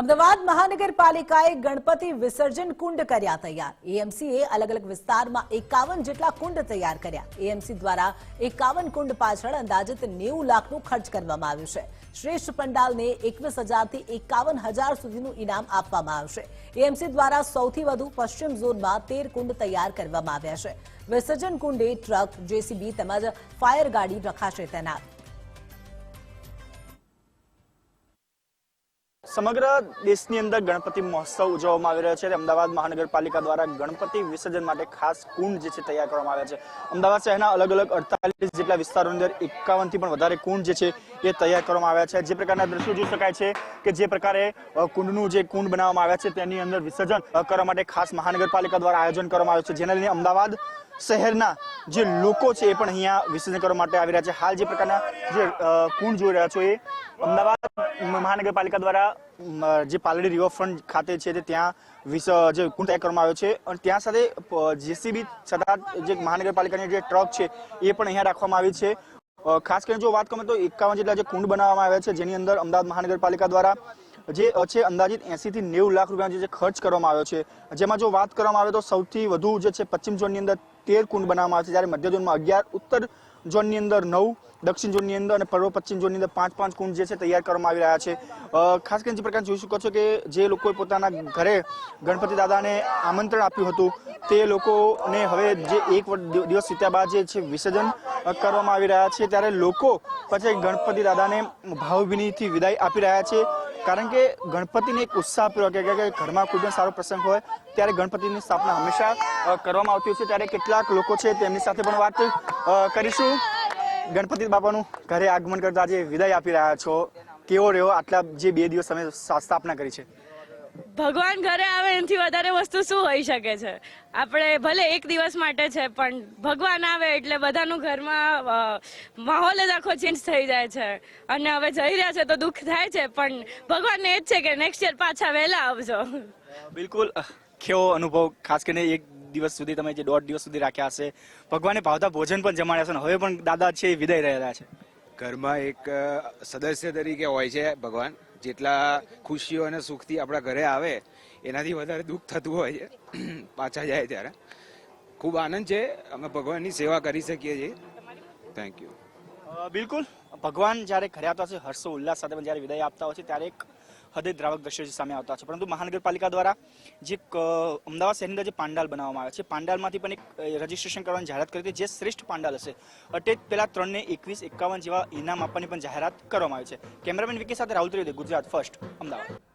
અમદાવાદ મહાનગરપાલિકાએ ગણપતિ વિસર્જન કુંડ કર્યા તૈયાર. એએમસીએ અલગ અલગ વિસ્તારમાં એકાવન જેટલા કુંડ તૈયાર કર્યા. એએમસી દ્વારા એકાવન કુંડ પાછળ અંદાજિત નેવું લાખનું ખર્ચ કરવામાં આવ્યું છે. શ્રેષ્ઠ પંડાલને એકવીસ હજારથી એકાવન હજાર સુધીનું ઇનામ આપવામાં આવશે. એએમસી દ્વારા સૌથી વધુ પશ્ચિમ ઝોનમાં તેર કુંડ તૈયાર કરવામાં આવ્યા છે. વિસર્જન કુંડે ટ્રક, જેસીબી તેમજ ફાયર ગાડી રખાશે તેનાત સમગ્ર દેશની અંદર ગણપતિ મહોત્સવ ઉજવવામાં આવી રહ્યો છે. અમદાવાદ મહાનગરપાલિકા દ્વારા ગણપતિ વિસર્જન માટે ખાસ કુંડ જે છે તૈયાર કરવામાં આવ્યા છે. અમદાવાદ શહેરના અલગ અલગ અડતાલીસ જેટલા વિસ્તારોની અંદર એકાવનથી પણ વધારે કુંડ જે છે એ તૈયાર કરવામાં આવ્યા છે. જે પ્રકારના દ્રશ્યો જોઈ શકાય છે કે જે પ્રકારે કુંડનું જે કુંડ બનાવવામાં આવ્યા છે, તેની અંદર વિસર્જન કરવા માટે ખાસ મહાનગરપાલિકા દ્વારા આયોજન કરવામાં આવ્યું છે. જેના લઈને અમદાવાદ શહેરના જે લોકો છે એ પણ અહીંયા વિસર્જન કરવા માટે આવી રહ્યા છે. હાલ જે પ્રકારના જે કુંડ જોઈ રહ્યા છો એ અમદાવાદ મહાનગરપાલિકા દ્વારા જે પાલડી રિવરફ્રન્ટ ખાતે છે તે ત્યાં વિસ, જે કુંડ તૈયાર કરવામાં આવ્યો છે. અને ત્યાં સાથે જેસીબી છતાં જે મહાનગરપાલિકાની જે ટ્રક છે એ પણ અહીંયા રાખવામાં આવી છે. ખાસ કરીને જો વાત કરું તો એકાવન જેટલા જે કુંડ બનાવવામાં આવ્યા છે, જેની અંદર અમદાવાદ મહાનગરપાલિકા દ્વારા જે છે અંદાજિત 80 થી નેવું લાખ રૂપિયાનો જે ખર્ચ કરવામાં આવ્યો છે. જેમાં જો વાત કરવામાં આવે તો સૌથી વધુ જે છે પશ્ચિમ ઝોનની અંદર તેર કુંડ બનાવવામાં આવે છે. જ્યારે મધ્ય ઝોનમાં અગિયાર, ઉત્તર ઝોનની અંદર નવ, દક્ષિણ ઝોનની અંદર અને પૂર્વ પશ્ચિમ ઝોનની અંદર પાંચ પાંચ કુંડ જે છે તૈયાર કરવામાં આવી રહ્યા છે. ખાસ કરીને જે પ્રકાર જોઈ શકો છો કે જે લોકોએ પોતાના ઘરે ગણપતિ દાદાને આમંત્રણ આપ્યું હતું, તે લોકોને હવે જે એક દિવસ વીત્યા બાદ જે છે વિસર્જન કરવામાં આવી રહ્યા છે. ત્યારે લોકો પછી ગણપતિ દાદાને ભાવભીનીથી વિદાય આપી રહ્યા છે. કારણ કે ગણપતિને એક ઉત્સાહ આપ્યો કે ઘરમાં કોઈ પણ સારો પ્રસંગ હોય, ત્યારે ગણપતિની સ્થાપના હંમેશા કરવામાં આવતી હોય ત્યારે કેટલાક લોકો છે તેમની સાથે પણ વાત કરીશું. ગણપતિ બાપાનું ઘરે આગમન કરતા આજે વિદાય આપી રહ્યા છો. કેવો રહ્યો આટલા જે બે દિવસ તમે સ્થાપના કરી છે? ભગવાન ઘરે આવે એનાથી વધારે વસ્તુ શું હોઈ શકે છે? આપણે ભલે એક દિવસ માટે છે, પણ ભગવાન આવે એટલે બધાનું ઘરમાં માહોલ જ આખો ચેન્જ થઈ જાય છે. અને હવે જઈ રહ્યા છે તો દુઃખ થાય છે, પણ ભગવાનને એ જ છે કે નેક્સ્ટ યર પાછા વહેલા આવજો. બિલકુલ કેવો અનુભવ? ખાસ કરીને એક દિવસ સુધી તમે જે દોઢ દિવસ સુધી રાખ્યા હશે, ભગવાને ભાવતા ભોજન પણ જમાડ્યા છે, અને હવે પણ દાદા છે એ વિદાય રહેલા છે. ઘરમાં એક સદસ્ય તરીકે હોય છે ભગવાન. જેટલા ખુશીઓ અને સુખથી આપણા ઘરે આવે, એનાથી વધારે દુઃખ થતું હોય છે. પાછા જાય ત્યારે. ખૂબ આનંદ છે. અમે ભગવાનની સેવા કરી શકીએ છીએ. થેન્ક યુ બિલકુલ. ભગવાન જ્યારે ઘરે આવતા હોય હર્ષો ઉલ્લાસ સાથે જ્યારે વિદાય આપતા હોય છે, ત્યારે એક હૃદય દ્રાવક દ્રશ્યો જે સામે આવતા છે. પરંતુ મહાનગરપાલિકા દ્વારા જે અમદાવાદ શહેરની અંદર જે પાંડાલ બનાવવામાં આવે છે, પાંડાલમાંથી પણ એક રજીસ્ટ્રેશન કરવાની જાહેરાત કરી હતી, જે શ્રેષ્ઠ પાંડાલ હશે. અટે પહેલાં ત્રણને એકવીસ, એકાવન જેવા ઇનામ આપવાની પણ જાહેરાત કરવામાં આવી છે. કેમેરામેન વિકી સાથે રાહુલ ત્રિવેદી, ગુજરાત ફર્સ્ટ, અમદાવાદ.